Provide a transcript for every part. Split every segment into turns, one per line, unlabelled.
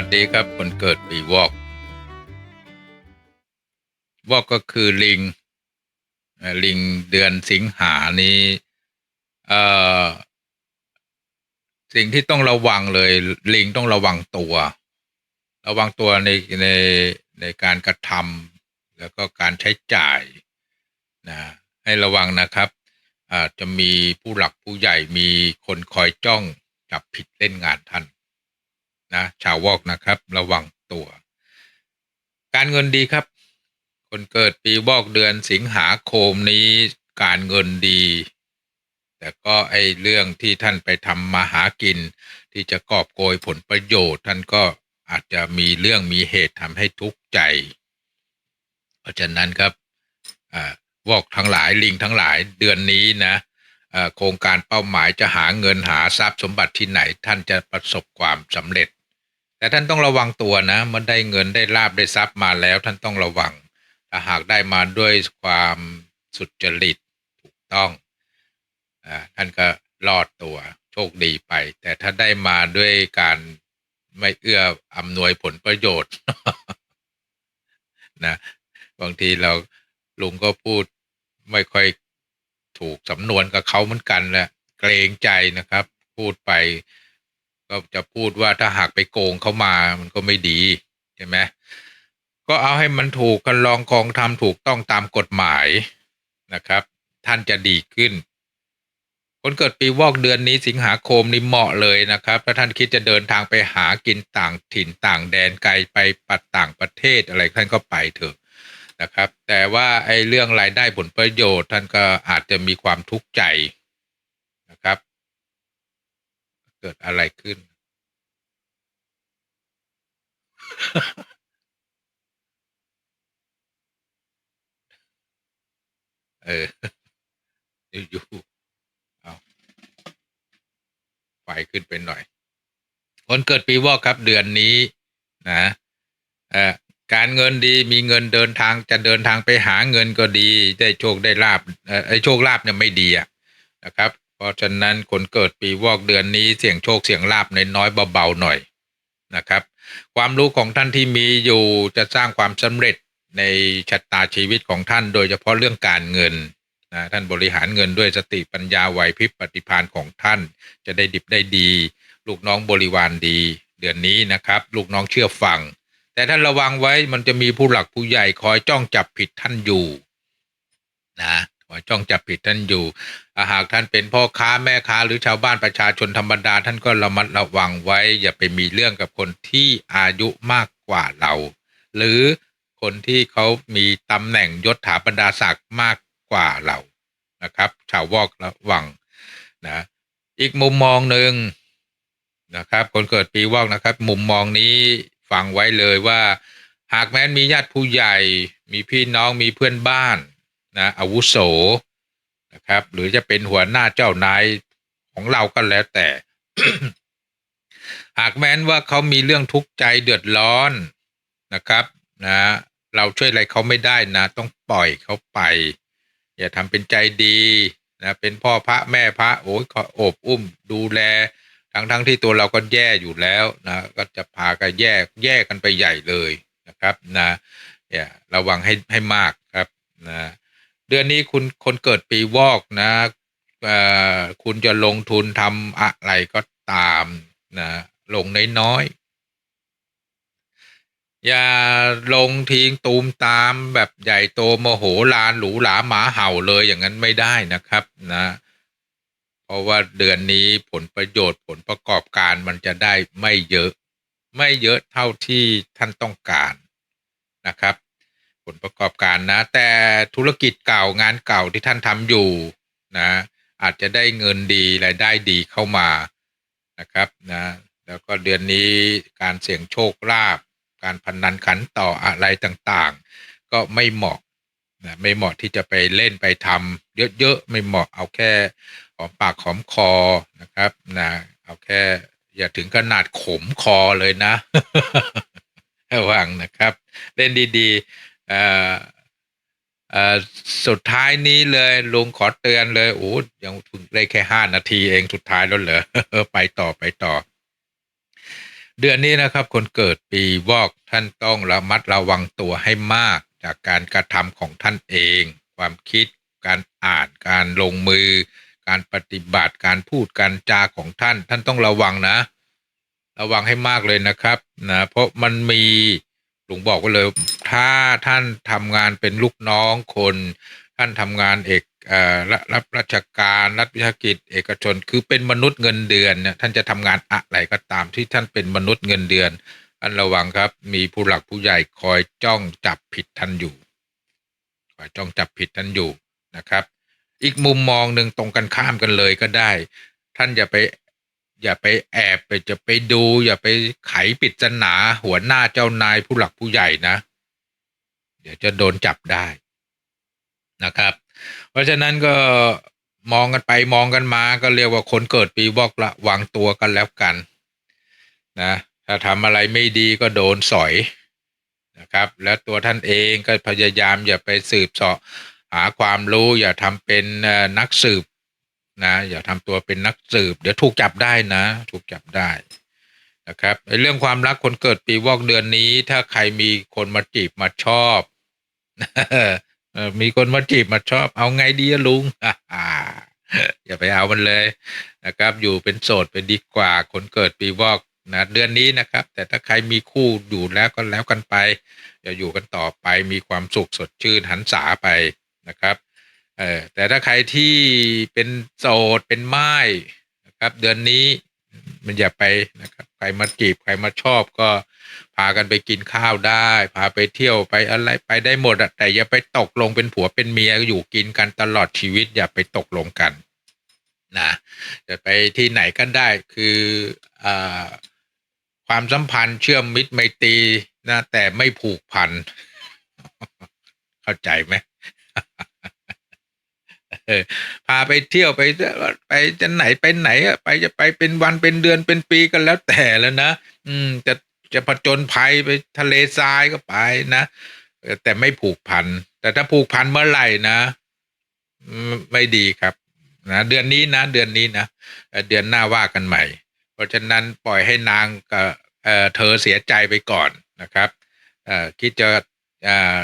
สดีครับคนเกิดปีวอกวอกก็คือลิง ลิงเดือนสิงหานี้สิ่งที่ต้องระวังเลย ลิงต้องระวังตัว ระวังตัวในในในการกระทำแล้วก็การใช้จ่ายนะให้ระวังนะครับอาจจะมีผู้หลักผู้ใหญ่มีคนคอยจ้องจับผิดเล่นงานท่าน นะชาววอกนะครับ ระวังตัว การเงินดีครับ คนเกิดปีวอกเดือนสิงหาคมนี้การเงินดี แต่ก็ไอเรื่องที่ท่านไปทำมาหากิน ที่จะกอบโกยผลประโยชน์ ท่านก็อาจจะมีเรื่องมีเหตุทำให้ทุกข์ใจ เพราะฉะนั้นครับอวอกทั้งหลายลิงทั้งหลายเดือนนี้นะโครงการเป้าหมายจะหาเงินหาทรัพย์สมบัติที่ไหนท่านจะประสบความสำเร็จ แต่ท่านต้องระวังตัวนะเมื่อได้เงินได้ลาบได้ทรัพย์มาแล้วท่านต้องระวังถ้าหากได้มาด้วยความสุจริตถูกต้องอาท่านก็รอดตัวโชคดีไป แต่ถ้าได้มาด้วยการไม่เอื้ออำนวยผลประโยชน์นะบางทีเราลุงก็พูดไม่ค่อยถูกสำนวนกับเขาเหมือนกันแหละเกรงใจนะครับ พูดไป ก็จะพูดว่าถ้าหากไปโกงเขามามันก็ไม่ดีใช่ไหมก็เอาให้มันถูกกันลองกองทำถูกต้องตามกฎหมายนะครับ ท่านจะดีขึ้น คนเกิดปีวอกเดือนนี้สิงหาคมนี่เหมาะเลยนะครับ ถ้าท่านคิดจะเดินทางไปหากินต่างถิ่นต่างแดนไกลไปปัดต่างประเทศอะไรท่านก็ไปเถอะนะครับ แต่ว่าไอ้เรื่องรายได้ผลประโยชน์ท่านก็อาจจะมีความทุกข์ใจนะครับ เกิดอะไรขึ้น เออ อยู่ๆเอาไฟขึ้นไปหน่อย คนเกิดปีวอกครับเดือนนี้ นะเอ่อการเงินดีมีเงินเดินทางจะเดินทางไปหาเงินก็ดี ได้โชคได้ลาบเอ่อไอ้โชคลาบเนี่ยไม่ดีอะนะครับ ราะฉะนั้นคนเกิดปีวอกเดือนนี้เสี่ยงโชคเสี่ยงลาบในน้อยเบาๆหน่อยนะครับ ความรู้ของท่านที่มีอยู่จะสร้างความสำเร็จในชะตาชีวิตของท่าน โดยเฉพาะเรื่องการเงินนะท่านบริหารเงินด้วยสติปัญญาไหวพริบปฏิภาณของท่าน จะได้ดิบได้ดี ลูกน้องบริวารดี เดือนนี้นะครับ ลูกน้องเชื่อฟัง แต่ท่านระวังไว้มันจะมีผู้หลักผู้ใหญ่คอยจ้องจับผิดท่านอยู่นะ จ้องจับผิดท่านอยู่หากท่านเป็นพ่อค้าแม่ค้าหรือชาวบ้านประชาชนธรรมดา ท่านก็ระมัดระวังไว้ อย่าไปมีเรื่องกับคนที่อายุมากกว่าเรา หรือคนที่เขามีตำแหน่งยศถาบรรดาศักดิ์มากกว่าเรานะครับ ชาววอกระวังนะอีกมุมมองหนึ่งนะครับ คนเกิดปีวอกนะครับ มุมมองนี้ฟังไว้เลยว่า หากแม้นมีญาติผู้ใหญ่ มีพี่น้องมีเพื่อนบ้าน นะอาวุโสนะครับ หรือจะเป็นหัวหน้าเจ้านายของเราก็แล้วแต่ หากแม้นว่าเขามีเรื่องทุกข์ใจเดือดร้อนนะครับนะเราช่วยอะไรเขาไม่ได้นะ ต้องปล่อยเขาไป อย่าทำเป็นใจดีนะเป็นพ่อพระแม่พระโอ้ยขอโอบอุ้มดูแล ทั้งทั้งที่ตัวเราก็แย่อยู่แล้วนะก็จะพากันแยกแยกกันไปใหญ่เลยนะครับนะอย่าระวังให้ให้มากครับนะ เดือนนี้คุณคนเกิดปีวอกนะคุณจะลงทุนทำอะไรก็ตามนะลงน้อยๆอย่าลงทิ้งตูมตามแบบใหญ่โตโมโหลานหรูหราหมาเห่าเลยอย่างนั้นไม่ได้นะครับนะเพราะว่าเดือนนี้ผลประโยชน์ผลประกอบการมันจะได้ไม่เยอะ ไม่เยอะเท่าที่ท่านต้องการนะครับ ผลประกอบการนะ แต่ธุรกิจเก่างานเก่าที่ท่านทำอยู่นะ อาจจะได้เงินดีรายได้ดีเข้ามานะครับนะแล้วก็เดือนนี้การเสี่ยงโชคลาภการพนันขันต่ออะไรต่างๆ ก็ไม่เหมาะนะไม่เหมาะที่จะไปเล่นไปทำเยอะๆไม่เหมาะเอาแค่หอมปากหอมคอนะครับนะเอาแค่อย่าถึงขนาดขมคอเลยนะระวังนะครับ เล่นดีๆ สุดท้ายนี้เลยลุงขอเตือนเลยโอ้ยังเพิ่งได้แค่ห้านาทีเองสุดท้ายแล้วเหรอไปต่อไปต่อ เดือนนี้นะครับ คนเกิดปีวอกท่านต้องระมัดระวังตัวให้มากจากการกระทำของท่านเอง ความคิดการอ่านการลงมือ การปฏิบัติการพูดการจาของท่าน ท่านต้องระวังนะ ระวังให้มากเลยนะครับนะเพราะมันมีหลวงบอกไว้เลย ถ้าท่านทำงานเป็นลูกน้องคน ท่านทำงานเอกรับรับราชการรัฐวิสาหกิจ เอกชน คือเป็นมนุษย์เงินเดือนเนี่ยท่านจะทำงานอะไรก็ตามที่ท่านเป็นมนุษย์เงินเดือนท่านระวังครับ มีผู้หลักผู้ใหญ่คอยจ้องจับผิดท่านอยู่คอยจ้องจับผิดท่านอยู่นะครับ อีกมุมมองหนึ่งตรงกันข้ามกันเลยก็ได้ ท่านอย่าไปอย่าไปแอบไปจะไปดู อย่าไปไขปริศนาหัวหน้าเจ้านายผู้หลักผู้ใหญ่นะ เดี๋ยวจะโดนจับได้นะครับ เพราะฉะนั้นก็มองกันไปมองกันมาก็เรียกว่าคนเกิดปีวอกละวางตัวกันแล้วกันนะถ้าทำอะไรไม่ดีก็โดนสอยนะครับ แล้วตัวท่านเองก็พยายามอย่าไปสืบเสาะหาความรู้อย่าทำเป็นนักสืบนะอย่าทำตัวเป็นนักสืบ เดี๋ยวถูกจับได้นะ ถูกจับได้นะครับเรื่องความรักคนเกิดปีวอกเดือนนี้ ถ้าใครมีคนมาจีบมาชอบ มีคนมาจีบมาชอบเอาไงดีลุงอย่าไปเอามันเลยนะครับ อยู่เป็นโสดไปดีกว่า คนเกิดปีวอกนะเดือนนี้นะครับ แต่ถ้าใครมีคู่อยู่แล้วก็แล้วกันไปอย่าอยู่กันต่อไปมีความสุขสดชื่นหันษาไปนะครับเออแต่ถ้าใครที่เป็นโสดเป็นไม้นะครับ เดือนนี้ มันอย่าไปนะครับใครมาจีบใครมาชอบก็พากันไปกินข้าวได้ พาไปเที่ยวไปอะไรไปได้หมดแต่อย่าไปตกลงเป็นผัวเป็นเมียอยู่กินกันตลอดชีวิต อย่าไปตกลงกันนะจะไปที่ไหนก็ได้คืออความสัมพันธ์เชื่อมมิตรไมตรีนะแต่ไม่ผูกพัน เข้าใจไหม เออพาไปเที่ยวไปไปจะไหนไปไหนอะไปจะไปเป็นวันเป็นเดือนเป็นปีกันแล้วแต่แล้วนะอืมจะจะผจญภัยไปทะเลทรายก็ไปนะแต่ไม่ผูกพัน แต่ถ้าผูกพันเมื่อไหร่นะอืมไม่ดีครับนะเดือนนี้นะ เดือนนี้นะเดือนหน้าว่ากันใหม่ เพราะฉะนั้นปล่อยให้นางกับเออเธอเสียใจไปก่อนนะครับคิดจะ อ่า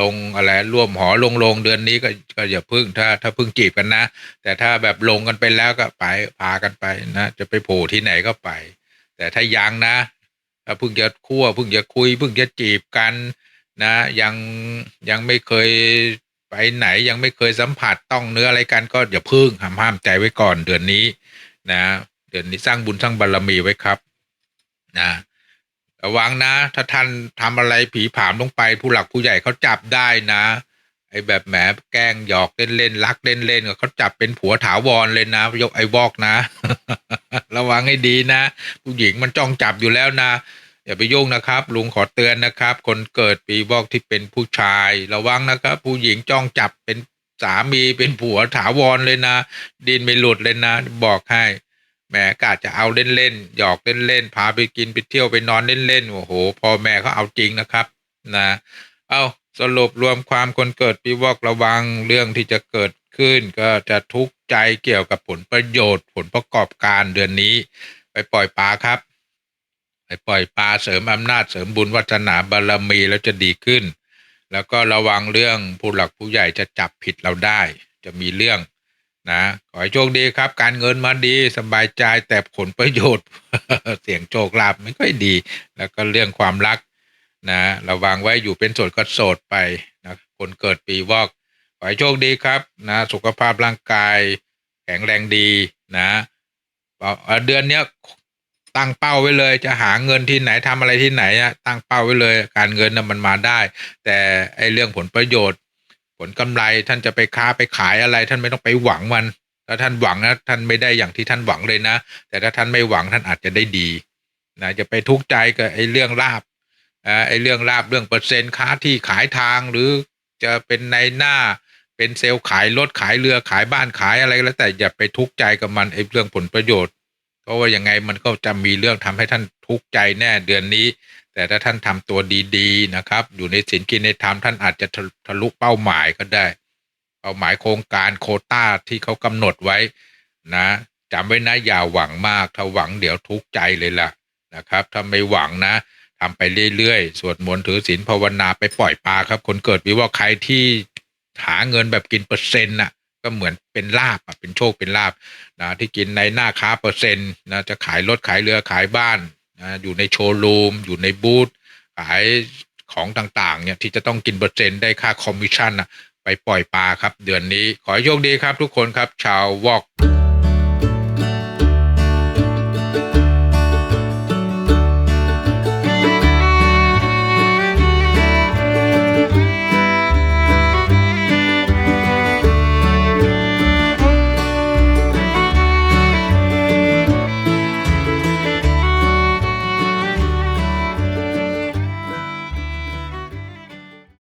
ลงอะไรร่วมหอลงลงเดือนนี้ก็ก็อย่าพึ่งถ้าถ้าพึ่งจีบกันนะ แต่ถ้าแบบลงกันไปแล้วก็ไปพากันไปนะจะไปโผล่ที่ไหนก็ไป แต่ถ้ายังนะถ้าพิ่งจะคั่วพิ่งจะคุยพิ่งจะจีบกันนะ ยังยังไม่เคยไปไหนยังไม่เคยสัมผัสต้องเนื้ออะไรกันก็อย่าพึ่งห้ามห้ามใจไว้ก่อนเดือนนี้นะ เดือนนี้สร้างบุญสร้างบารรมีไว้ครับ นะ ระวังนะ ถ้าท่านทำอะไรผีผามลงไป ผู้หลักผู้ใหญ่เขาจับได้นะ ไอ้แบบแหมแกล้งหยอกเล่นเล่นรักเล่นเล่นเขาจับเป็นผัวถาวรเลยนะ ยกไอ้วอกนะ ระวังให้ดีนะ ผู้หญิงมันจ้องจับอยู่แล้วนะอย่าไปยุ่งนะครับ ลุงขอเตือนนะครับ คนเกิดปีวอกที่เป็นผู้ชาย ระวังนะครับ ผู้หญิงจ้องจับเป็นสามีเป็นผัวถาวรเลยนะ ดินไม่หลุดเลยนะ บอกให้ ม่กาจะเอาเล่นเล่นๆหยอกเล่นเล่นๆพาไปกินไปเที่ยวไปนอนเล่นเล่นๆโอ้โหพ่อแม่เขาเอาจริงนะครับนะเอาสรุปรวมความคนเกิดปีวอกระวังเรื่องที่จะเกิดขึ้น ก็จะทุกข์ใจเกี่ยวกับผลประโยชน์ ผลประกอบการเดือนนี้ ไปปล่อยปลาครับ ไปปล่อยปลาเสริมอำนาจเสริมบุญวัฒนาบารมีแล้วจะดีขึ้น แล้วก็ระวังเรื่องผู้หลักผู้ใหญ่จะจับผิดเราได้ จะมีเรื่อง นะขอให้โชคดีครับ การเงินมาดีสบายใจแต่ผลประโยชน์ เสียงโชคลาภไม่ค่อยดี แล้วก็เรื่องความรักนะระวังไว้อยู่เป็นโสดก็โสดไปนะคนเกิดปีวอก ขอให้โชคดีครับนะสุขภาพร่างกาย แข็งแรงดีนะเดือนเนี้ยตั้งเป้าไว้เลย จะหาเงินที่ไหนทำอะไรที่ไหนตั้งเป้าไว้เลย การเงินนะมันมาได้ แต่ไอ้เรื่องผลประโยชน์ ผลกำไรท่านจะไปค้าไปขายอะไร ท่านไม่ต้องไปหวังมันถ้าท่านหวังนะท่านไม่ได้อย่างที่ท่านหวังเลยนะ แต่ถ้าท่านไม่หวังท่านอาจจะได้ดีนะจะไปทุกข์ใจกับไอ้เรื่องลาบอ่าไอ้เรื่องลาบเรื่องเปอร์เซ็นต์ค้าที่ขายทางหรือจะเป็นในหน้าเป็นเซลล์ขายรถขายเรือขายบ้านขายอะไรก็แล้วแต่อย่าไปทุกข์ใจกับมันไอ้เรื่องผลประโยชน์เพราะว่ายังไงมันก็จะมีเรื่องทำให้ท่านทุกข์ใจแน่เดือนนี้ แต่ถ้าท่านทำตัวดีๆนะครับ อยู่ในศีลกินในธรรมท่านอาจจะทะลุเป้าหมายก็ได้ เป้าหมายโครงการโคต้าที่เขากำหนดไว้นะจำไว้นะอย่าหวังมากถ้าหวังเดี๋ยวทุกข์ใจเลยล่ะนะครับถ้าไม่หวังนะทำไปเรื่อยๆ สวดมนต์ถือศีลภาวนาไปปล่อยปลาครับ คนเกิดปีวอกใครที่หาเงินแบบกินเปอร์เซ็นต์น่ะก็เหมือนเป็นลาบอะเป็นโชคเป็นลาบนะที่กินในหน้าค้าเปอร์เซ็นต์นะจะขายรถขายเรือขายบ้าน นะอยู่ในโชว์รูมอยู่ในบูธขายของต่างๆเนี่ยที่จะต้องกินเปอร์เซ็นต์ได้ค่าคอมมิชชั่นนะไปปล่อยปลาครับ เดือนนี้ขอให้โชคดีครับทุกคนครับ ชาววอก